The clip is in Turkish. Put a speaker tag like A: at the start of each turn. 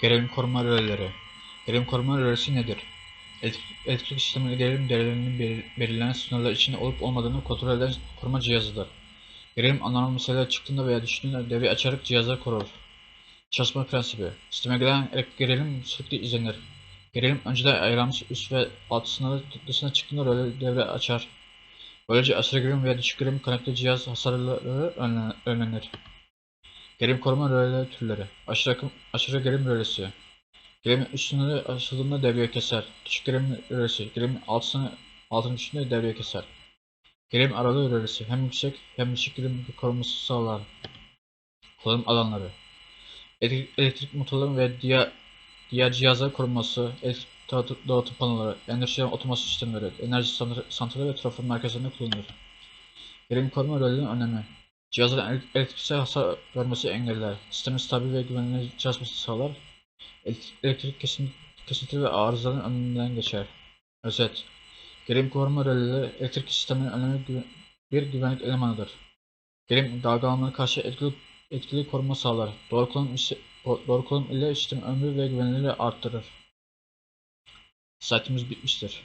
A: Gerilim koruma röleleri. Gerilim koruma rölesi nedir? Elektrik, sisteminde gerilim değerlerinin belir- belirlenen sınırlar içinde olup olmadığını kontrol eden koruma cihazıdır. Gerilim anormal çıktığında veya düştüğünde devreyi açarak cihazları korur. Çalışma prensibi. Sisteme gelen elektrik gerilim sürekli izlenir. Gerilim önceden ayarlanmış üst ve alt sınırı dışına çıktığında röle devre açar. Böylece aşırı gerilim veya düşük gerilim kaynaklı cihaz hasarları önlen- önlenir. Gerilim koruma röleleri türleri. Aşırı, akım, aşırı gerilim rölesi. Gerilim üst sınırı devreye keser. Düşük gerilim rölesi. Gerilim alt sınırı altın düştüğünde devreye keser. Gerilim aralığı rölesi. Hem yüksek hem düşük gerilim koruması sağlar. Kullanım alanları. Elektrik, elektrik motorları ve diğer diğer cihazların korunması, elektrik dağıtım, panoları, enerji otomasyon sistemleri, enerji santr- santrali ve trafo merkezlerinde kullanılır. Gerilim koruma rolünün önemi. Cihazların ele- elektriksel hasar vermesi engeller, sistemin stabil ve güvenli çalışmasını sağlar, elektrik, elektrik kesin, kesinti ve arızaların önünden geçer. Özet. Gerilim koruma rolleri elektrik sisteminin önemli bir güvenlik elemanıdır. Gerilim dalgalanmalarına karşı etkili, etkili koruma sağlar. Doğru kullanım, doğru kullanım ile sistemin ömrü ve güvenilirliği arttırır. Saatimiz bitmiştir.